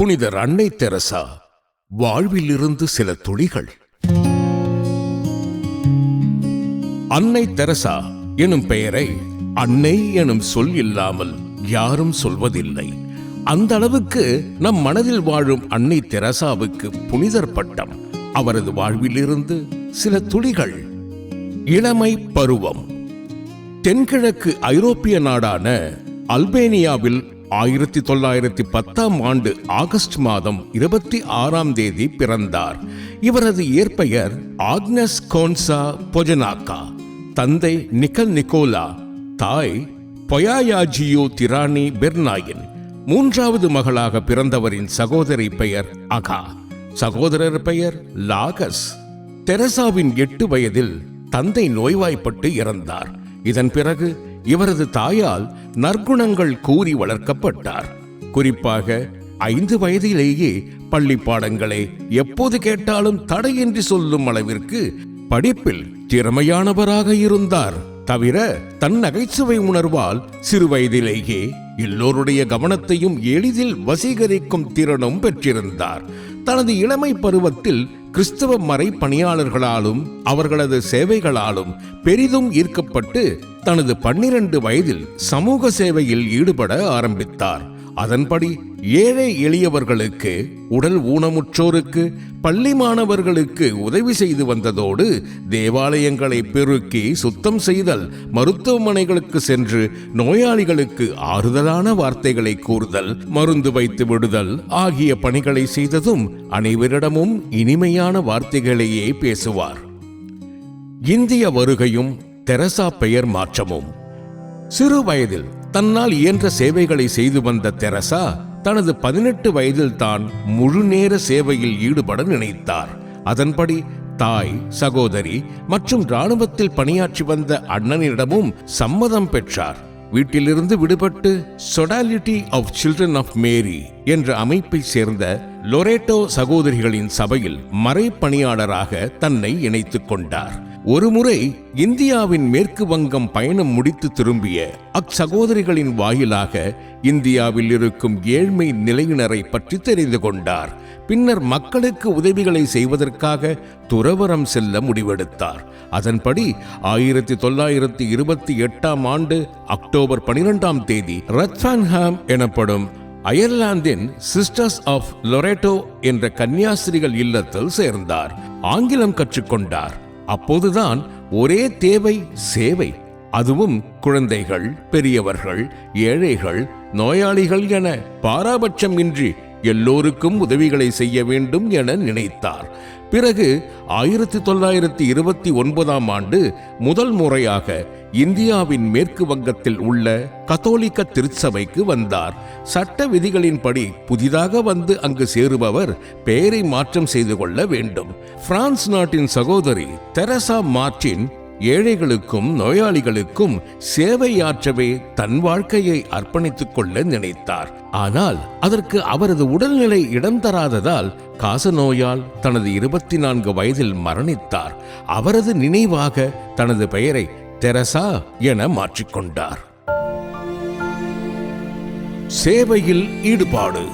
புனிதர் அன்னை தெரசா வாழ்விலிருந்து சில துளிகள். அன்னை தெரசா எனும் பெயரை அன்னை எனும் சொல் இல்லாமல் யாரும் சொல்வதில்லை. அந்த அளவுக்கு நம் மனதில் வாழும் அன்னை தெரசாவுக்கு புனிதர் பட்டம் அவரது வாழ்விலிருந்து சில துளிகள். இளமை பருவம். தென்கிழக்கு ஐரோப்பிய நாடான அல்பேனியாவில் ஆயிரத்தி தொள்ளாயிரத்தி பத்தாம் ஆண்டு ஆகஸ்ட் மாதம் இருபத்தி ஆறாம் தேதி பிறந்தார். இவரது இயற்பெயர் ஆக்னஸ் கோன்சா பொஜனாக்கா. தந்தை நிக்கல் நிக்கோலா தாய் பொயாயாஜியோ திரானி பெர்னாயின். மூன்றாவது மகளாக பிறந்தவரின் சகோதரி பெயர் அகா. சகோதரர் பெயர் லாகஸ். தெரசாவின் எட்டு வயதில் தந்தை நோய்வாய்ப்பட்டு இறந்தார். இதன் பிறகு இவரது தாயால் நற்குணங்கள் கூறி வளர்க்கப்பட்டார். குறிப்பாக ஐந்து வயதிலேயே பள்ளி பாடங்களை எப்போது கேட்டாலும் தடையின்றி சொல்லும் அளவிற்கு படிப்பில் திறமையானவராக இருந்தார். தவிர தன் நகைச்சுவை உணர்வால் சிறு வயதிலேயே எல்லோருடைய கவனத்தையும் எளிதில் வசீகரிக்கும் திறனும் பெற்றிருந்தார். தனது இளமை பருவத்தில் கிறிஸ்தவ மறை பணியாளர்களாலும் அவர்களது சேவைகளாலும் பெரிதும் ஈர்க்கப்பட்டு தனது பன்னிரண்டு வயதில் சமூக சேவையில் ஈடுபட ஆரம்பித்தார். அதன்படி ஏழை எளியவர்களுக்கு உடல் ஊனமுற்றோருக்கு பள்ளி மாணவர்களுக்கு உதவி செய்து வந்ததோடு தேவாலயங்களை பெருக்கி சுத்தம் செய்தல் மருத்துவமனைகளுக்கு சென்று நோயாளிகளுக்கு ஆறுதலான வார்த்தைகளை கூறுதல் மருந்து வைத்து விடுதல் ஆகிய பணிகளை செய்ததும் அனைவரிடமும் இனிமையான வார்த்தைகளையே பேசுவார். இந்திய வருகையும் தெரசா பெயர் மாற்றமும். சிறு வயதில் தன்னால் இயன்ற சேவைகளை செய்து வந்த தெரசா தனது பதினெட்டு வயதில் தான் முழுநேர சேவையில் ஈடுபட நினைத்தார். அதன்படி தாய் சகோதரி மற்றும் இராணுவத்தில் பணியாற்றி வந்த அண்ணனிடமும் சம்மதம் பெற்றார். வீட்டிலிருந்து விடுபட்டு sodality of children of Mary என்ற அமைப்பை சேர்ந்த லொரேட்டோ சகோதரிகளின் சபையில் மறைப்பணியாளராக தன்னை இணைத்துக் கொண்டார். ஒருமுறை இந்தியாவின் மேற்கு வங்கம் பயணம் முடித்து திரும்பிய அச்சகோதரிகளின் வாயிலாக இந்தியாவில் இருக்கும் ஏழ்மை நிலையினரை பற்றி தெரிந்து கொண்டார். பின்னர் மக்களுக்கு உதவிகளை செய்வதற்காக துறவரம் செல்ல முடிவெடுத்தார். அதன்படி ஆயிரத்தி தொள்ளாயிரத்தி இருபத்தி எட்டாம் ஆண்டு அக்டோபர் பனிரெண்டாம் தேதி ரத்ஃபான்ஹாம் எனப்படும் அயர்லாந்தின் சிஸ்டர்ஸ் ஆஃப் லொரேட்டோ என்ற கன்னியாஸ்திரிகள் இல்லத்தில் சேர்ந்தார். ஆங்கிலம் கற்றுக்கொண்டார். அப்போதுதான் ஒரே தேவை சேவை. அதுவும் குழந்தைகள் பெரியவர்கள் ஏழைகள் நோயாளிகள் என பாராபட்சம் இன்றி எல்லோருக்கும் உதவிகளை செய்ய வேண்டும் என நினைத்தார். பிறகு ஆயிரத்தி தொள்ளாயிரத்தி இருபத்தி ஒன்பதாம் ஆண்டு முதல் முறையாக இந்தியாவின் மேற்கு வங்கத்தில் உள்ள கத்தோலிக்க திருச்சபைக்கு வந்தார். சட்ட விதிகளின்படி புதிதாக வந்து அங்கு சேருபவர் பெயரை மாற்றம் செய்து கொள்ள வேண்டும். பிரான்ஸ் நாட்டின் சகோதரி தெரசா மார்டின் ஏழைகளுக்கும் நோயாளிகளுக்கும் சேவையாற்றவே தன் வாழ்க்கையை அர்ப்பணித்துக் கொள்ள நினைத்தார். ஆனால் அதற்கு அவரது உடல்நிலை இடம் தராததால் காசநோயால் தனது இருபத்தி நான்கு வயதில் மரணித்தார். அவரது நினைவாக தனது பெயரை தெரசா என மாற்றிக்கொண்டார். சேவையில் ஈடுபாடு.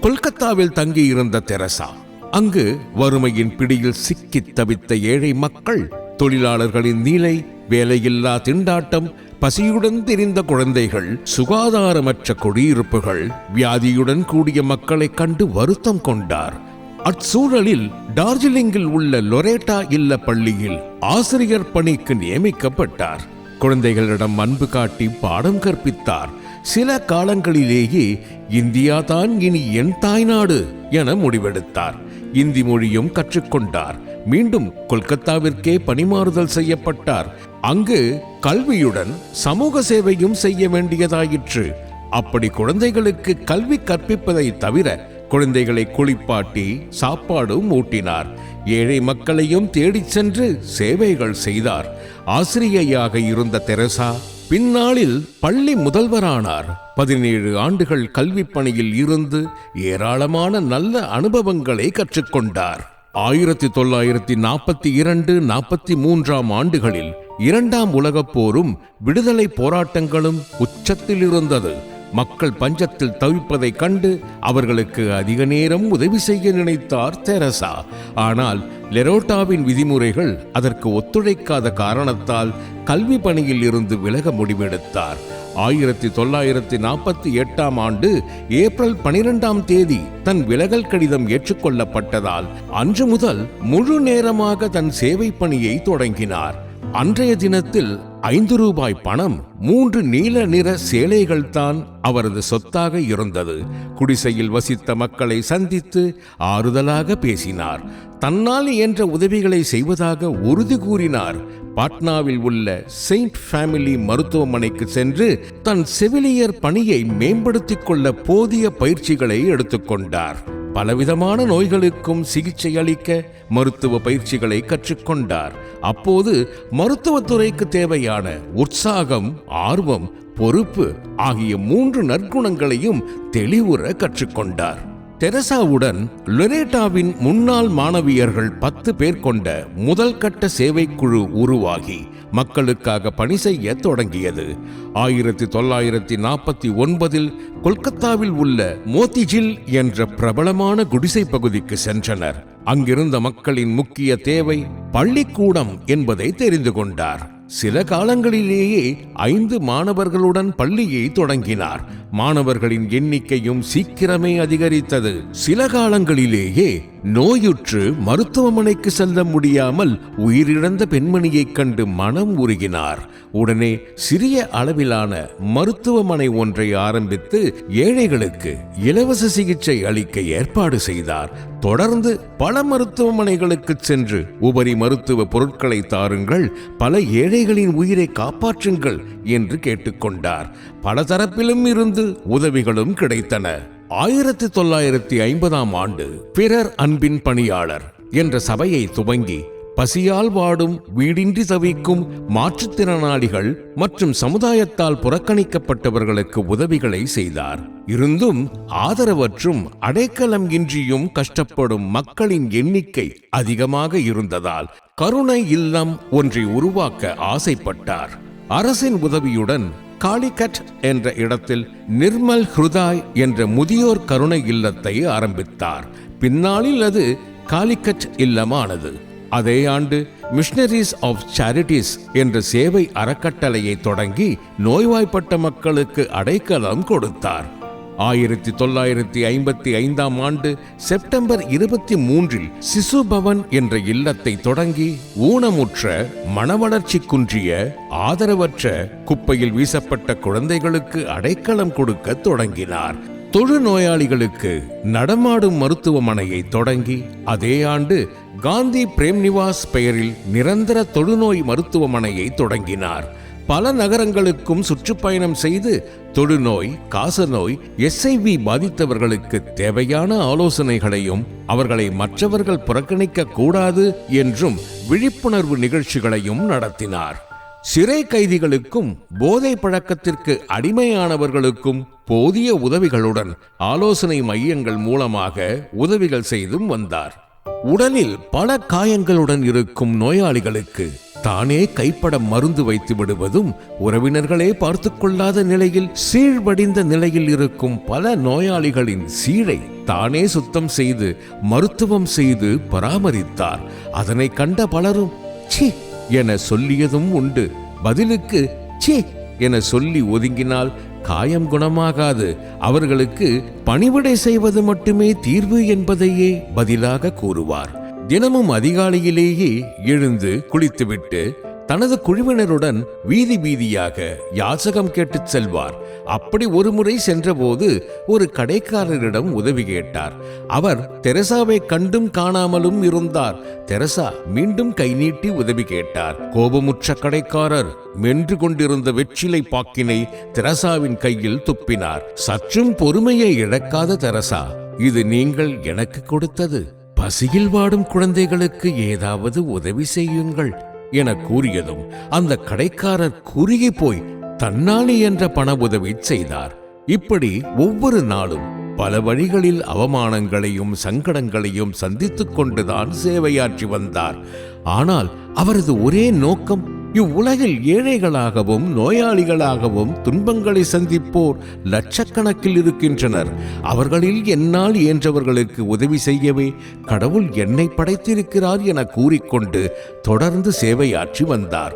கொல்கத்தாவில் தங்கியிருந்த தெரசா அங்கு வறுமையின் பிடியில் சிக்கி தவித்த ஏழை மக்கள் தொழிலாளர்களின் நீலை வேலையில்லா திண்டாட்டம் பசியுடன் திரிந்த குழந்தைகள் சுகாதாரமற்ற குடியிருப்புகள் வியாதியுடன் கூடிய மக்களை கண்டு வருத்தம் கொண்டார். அச்சூழலில் டார்ஜிலிங்கில் உள்ள லொரேட்டா இல்ல பள்ளியில் ஆசிரியர் பணிக்கு நியமிக்கப்பட்டார். குழந்தைகளிடம் அன்பு காட்டி பாடம் கற்பித்தார். சில காலங்களிலேயே இந்தியா தான் இனி என் தாய்நாடு என முடிவெடுத்தார். இந்தி மொழியும் கற்றுக்கொண்டார். மீண்டும் கொல்கத்தாவிற்கே பணிமாறுதல் செய்யப்பட்டார். அங்கு கல்வியுடன் சமூக சேவையும் செய்ய வேண்டியதாயிற்று. அப்படி குழந்தைகளுக்கு கல்வி கற்பிப்பதை தவிர குழந்தைகளை குளிப்பாட்டி சாப்பாடும் ஊட்டினார். ஏழை மக்களையும் தேடிச் சென்று சேவைகள் செய்தார். ஆசிரியையாக இருந்த தெரசா பின்னாளில் பள்ளி முதல்வரானார். பதினேழு ஆண்டுகள் கல்வி பணியில் இருந்து ஏராளமான நல்ல அனுபவங்களை கற்றுக்கொண்டார். ஆயிரத்தி தொள்ளாயிரத்தி நாற்பத்தி இரண்டு நாற்பத்தி மூன்றாம் ஆண்டுகளில் இரண்டாம் உலகப் போரும் விடுதலை போராட்டங்களும் உச்சத்தில் இருந்தது மக்கள் பஞ்சத்தில் தவிப்பதைக் கண்டு அவர்களுக்கு அதிக நேரம் உதவி செய்ய நினைத்தார் தெரசா. ஆனால் லெரோட்டாவின் விதிமுறைகள் அதற்கு ஒத்துழைக்காத காரணத்தால் கல்வி பணியில் இருந்து விலக முடிவெடுத்தார். ஆயிரத்தி தொள்ளாயிரத்தி நாற்பத்தி எட்டாம் ஆண்டு ஏப்ரல் பனிரெண்டாம் தேதி தன் விலகல் கடிதம் ஏற்றுக்கொள்ளப்பட்டதால் அன்று முதல் முழு நேரமாக தன் சேவை பணியை தொடங்கினார். அன்றைய தினத்தில் ஐந்து ரூபாய் பணம் மூன்று நீல நிற சேலைகள் தான் அவரது சொத்தாக இருந்தது. குடிசையில் வசித்த மக்களை சந்தித்து ஆறுதலாக பேசினார். தன்னால் என்ற உதவிகளை செய்வதாக உறுதி கூறினார். பாட்னாவில் உள்ள செயின்ட் ஃபேமிலி மருத்துவமனைக்கு சென்று தன் செவிலியர் பணியை மேம்படுத்திக் கொள்ள போதிய பயிற்சிகளை எடுத்துக்கொண்டார் பலவிதமான நோய்களுக்கும் சிகிச்சை அளிக்க மருத்துவ பயிற்சிகளை கற்றுக்கொண்டார். அப்போது மருத்துவத்துறைக்கு தேவையான உற்சாகம் ஆர்வம் பொறுப்பு ஆகிய மூன்று நற்குணங்களையும் தெளிவுற கற்றுக்கொண்டார். தெரசாவுடன் லொரேட்டாவின் முன்னாள் மாணவியர்கள் பத்து பேர் கொண்ட முதல் கட்ட சேவைக்குழு உருவாகி மக்களுக்காக பணி செய்ய தொடங்கியது. ஆயிரத்தி தொள்ளாயிரத்தி நாற்பத்தி ஒன்பதில் கொல்கத்தாவில் உள்ள மோத்திஜில் என்ற பிரபலமான குடிசை பகுதிக்கு சென்றனர். அங்கிருந்த மக்களின் முக்கிய தேவை பள்ளிக்கூடம் என்பதை தெரிந்து கொண்டார். சில காலங்களிலேயே ஐந்து மாணவர்களுடன் பள்ளியை தொடங்கினார். மாணவர்களின் எண்ணிக்கையும் சீக்கிரமே அதிகரித்தது. சில காலங்களிலேயே நோயுற்று மருத்துவமனைக்கு செல்ல முடியாமல் உயிரிழந்த பெண்மணியைக் கண்டு மனம் உருகினார். உடனே சிறிய அளவிலான மருத்துவமனை ஒன்றை ஆரம்பித்து ஏழைகளுக்கு இலவச சிகிச்சை அளிக்க ஏற்பாடு செய்தார். தொடர்ந்து பல மருத்துவமனைகளுக்கு சென்று உபரி மருத்துவ பொருட்களை தாருங்கள் பல ஏழைகளின் உயிரை காப்பாற்றுங்கள் என்று கேட்டுக்கொண்டார். பல தரப்பிலும் இருந்து உதவிகளும் கிடைத்தன. ஆயிரத்தி தொள்ளாயிரத்தி ஐம்பதாம் ஆண்டு பிறர் அன்பின் பணியாளர் என்ற சபையை துவங்கி பசியால் வாடும் வீடின்றி தவிக்கும் மாற்றுத்திறனாளிகள் மற்றும் சமுதாயத்தால் புறக்கணிக்கப்பட்டவர்களுக்கு உதவிகளை செய்தார். இருந்தும் ஆதரவற்றும் அடைக்கலம் இன்றியும் கஷ்டப்படும் மக்களின் எண்ணிக்கை அதிகமாக இருந்ததால் கருணை இல்லம் ஒன்றை உருவாக்க ஆசைப்பட்டார். அரசின் உதவியுடன் காளிகட் என்ற இடத்தில் நிர்மல் ஹிருதாய் என்ற முதியோர் கருணை இல்லத்தை ஆரம்பித்தார். பின்னாளில் அது காளிகட் இல்லமானது. அதே ஆண்டு மிஷனரிஸ் ஆஃப் சேரிட்டிஸ் என்ற சேவை அறக்கட்டளையை தொடங்கி நோய்வாய்ப்பட்ட மக்களுக்கு அடைக்கலம் கொடுத்தார். ஆயிரத்தி தொள்ளாயிரத்தி ஐம்பத்தி ஐந்தாம் ஆண்டு செப்டம்பர் இருபத்தி மூன்றில் சிசுபவன் என்ற இல்லத்தை தொடங்கி ஊனமுற்ற மனவளர்ச்சி குன்றிய ஆதரவற்ற குப்பையில் வீசப்பட்ட குழந்தைகளுக்கு அடைக்கலம் கொடுக்க தொடங்கினார். தொழு நோயாளிகளுக்கு நடமாடும் மருத்துவமனையை தொடங்கி அதே ஆண்டு காந்தி பிரேம்நிவாஸ் பெயரில் நிரந்தர தொழுநோய் மருத்துவமனையை தொடங்கினார். பல நகரங்களுக்கும் சுற்றுப்பயணம் செய்து தொழுநோய் காசநோய் எஸ்ஐவி பாதித்தவர்களுக்கு தேவையான ஆலோசனைகளையும் அவர்களை மற்றவர்கள் புறக்கணிக்க கூடாது என்றும் விழிப்புணர்வு நிகழ்ச்சிகளையும் நடத்தினார். சிறை கைதிகளுக்கும் போதை பழக்கத்திற்கு அடிமையானவர்களுக்கும் போதிய உதவிகளுடன் ஆலோசனை மையங்கள் மூலமாக உதவிகள் செய்தும் வந்தார். உடலில் பல காயங்களுடன் இருக்கும் நோயாளிகளுக்கு தானே கைப்பட மருந்து வைத்து விடுவதும் உறவினர்களே பார்த்து கொள்ளாத நிலையில் சீழ்வடிந்த நிலையில் இருக்கும் பல நோயாளிகளின் சீழை தானே சுத்தம் செய்து மருத்துவம் செய்து பராமரித்தார். அதனை கண்ட பலரும் சி என சொல்லியதும் உண்டு. பதிலுக்கு சி என சொல்லி ஒதுங்கினால் காயம் குணமாகாது. அவர்களுக்கு பணிவிடை செய்வது மட்டுமே தீர்வு என்பதையே பதிலாக கூறுவார். தினமும் அதிகாலையிலேயே எழுந்து குளித்துவிட்டு தனது குழுவினருடன் வீதி வீதியாக யாசகம் கேட்டுச் செல்வார். அப்படி ஒருமுறை சென்றபோது ஒரு கடைக்காரரிடம் உதவி கேட்டார். அவர் தெரசாவை கண்டும் காணாமலும் இருந்தார். தெரசா மீண்டும் கை நீட்டி உதவி கேட்டார். கோபமுற்ற கடைக்காரர் மென்று கொண்டிருந்த வெற்றிலை பாக்கினை தெரசாவின் கையில் துப்பினார். சற்றும் பொறுமையை இழக்காத தெரசா இது நீங்கள் எனக்கு கொடுத்தது. பசியில் வாடும் குழந்தைகளுக்கு ஏதாவது உதவி செய்யுங்கள். என கூறியதும் அந்த கடைக்காரர் குறுகி போய் தன்னாலி என்ற பண உதவி செய்தார். இப்படி ஒவ்வொரு நாளும் பல வழிகளில் அவமானங்களையும் சங்கடங்களையும் சந்தித்துக் கொண்டுதான் சேவையாற்றி வந்தார். ஆனால் அவரது ஒரே நோக்கம் இவ்வுலகில் ஏழைகளாகவும் நோயாளிகளாகவும் துன்பங்களை சந்திப்போர் லட்சக்கணக்கில் இருக்கின்றனர். அவர்களில் என்னால் இயன்றவர்களுக்கு உதவி செய்யவே கடவுள் என்னை படைத்திருக்கிறார் என கூறிக்கொண்டு தொடர்ந்து சேவையாற்றி வந்தார்.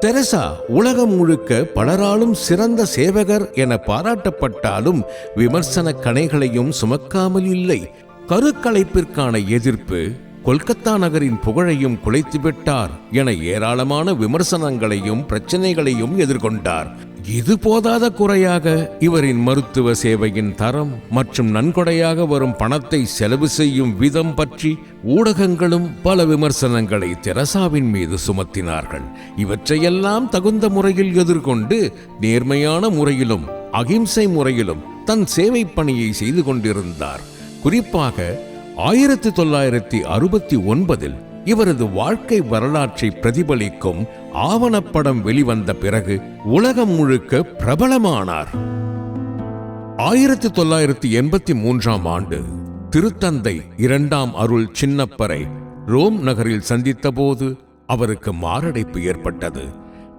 தெரசா உலகம் முழுக்க பலராலும் சிறந்த சேவகர் என பாராட்டப்பட்டாலும் விமர்சன கணைகளையும் சுமக்காமல் இல்லை. கருக்கலைப்பிற்கான எதிர்ப்பு கொல்கத்தா நகரின் புகழையும் குலைத்துவிட்டார் என ஏராளமான விமர்சனங்களையும் பிரச்சனைகளையும் எதிர்கொண்டார். இது போதாத குறையாக இவரின் மருத்துவ சேவையின் தரம் மற்றும் நன்கொடையாக வரும் பணத்தை செலவு செய்யும் விதம் பற்றி ஊடகங்களும் பல விமர்சனங்களை தெரசாவின் மீது சுமத்தினார்கள். இவற்றையெல்லாம் தகுந்த முறையில் எதிர்கொண்டு நேர்மையான முறையிலும் அகிம்சை முறையிலும் தன் சேவை பணியை செய்து கொண்டிருந்தார். குறிப்பாக ஆயிரத்தி தொள்ளாயிரத்தி அறுபத்தி ஒன்பதில் இவரது வாழ்க்கை வரலாற்றை பிரதிபலிக்கும் ஆவணப்படம் வெளிவந்த பிறகு உலகம் முழுக்க பிரபலமானார். ஆயிரத்தி தொள்ளாயிரத்தி எண்பத்தி மூன்றாம் ஆண்டு திருத்தந்தை இரண்டாம் அருள் சின்னப்பரை ரோம் நகரில் சந்தித்தபோது அவருக்கு மாரடைப்பு ஏற்பட்டது.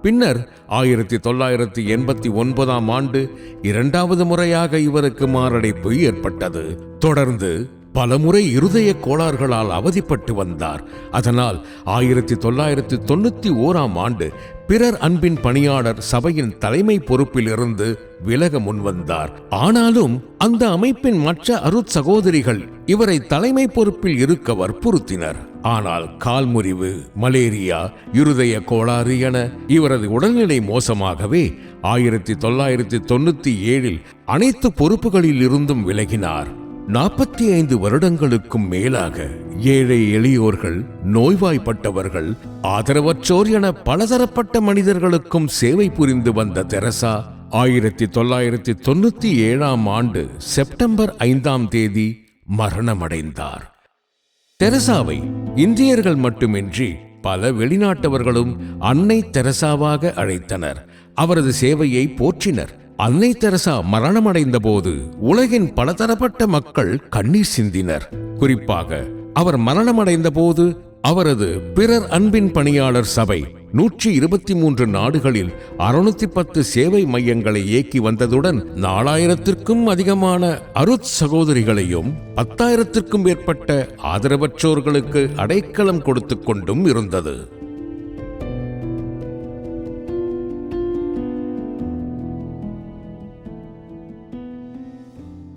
பின்னர் ஆயிரத்தி தொள்ளாயிரத்தி எண்பத்தி ஒன்பதாம் ஆண்டு இரண்டாவது முறையாக இவருக்கு மாரடைப்பு ஏற்பட்டது. தொடர்ந்து பலமுறை இருதய கோளாறுகளால் அவதிப்பட்டு வந்தார். அதனால் ஆயிரத்தி தொள்ளாயிரத்தி தொண்ணூத்தி ஓராம் ஆண்டு பிறர் அன்பின் பணியாளர் சபையின் தலைமை பொறுப்பில் இருந்து விலக முன்வந்தார் ஆனாலும் அந்த அமைப்பின் மற்ற அருட் சகோதரிகள் இவரை தலைமை பொறுப்பில் இருக்க வற்புறுத்தினர் ஆனால் கால்முறிவு மலேரியா இருதய கோளாறு என இவரது உடல்நிலை மோசமாகவே ஆயிரத்தி தொள்ளாயிரத்தி தொண்ணூத்தி ஏழில் அனைத்து பொறுப்புகளில் இருந்தும் விலகினார். நாற்பத்தி ஐந்து வருடங்களுக்கும் மேலாக ஏழை எளியோர்கள் நோய்வாய்ப்பட்டவர்கள் ஆதரவற்றோர் என பலதரப்பட்ட மனிதர்களுக்கும் சேவை புரிந்து வந்த தெரசா ஆயிரத்தி தொள்ளாயிரத்தி தொண்ணூத்தி ஏழாம் ஆண்டு செப்டம்பர் ஐந்தாம் தேதி மரணமடைந்தார். தெரசாவை இந்தியர்கள் மட்டுமின்றி பல வெளிநாட்டவர்களும் அன்னை தெரசாவாக அழைத்தனர். அவரது சேவையை போற்றினர். அன்னை தெரசா மரணமடைந்த போது உலகின் பலதரப்பட்ட மக்கள் கண்ணீர் சிந்தினர். குறிப்பாக அவர் மரணமடைந்த போது அவரது பிறர் அன்பின் பணியாளர் சபை நூற்றி இருபத்தி மூன்று நாடுகளில் அறுநூத்தி பத்து சேவை மையங்களை இயக்கி வந்ததுடன் நாலாயிரத்திற்கும் அதிகமான அருட் சகோதரிகளையும் பத்தாயிரத்திற்கும் மேற்பட்ட ஆதரவற்றோர்களுக்கு அடைக்கலம் கொடுத்து கொண்டும் இருந்தது.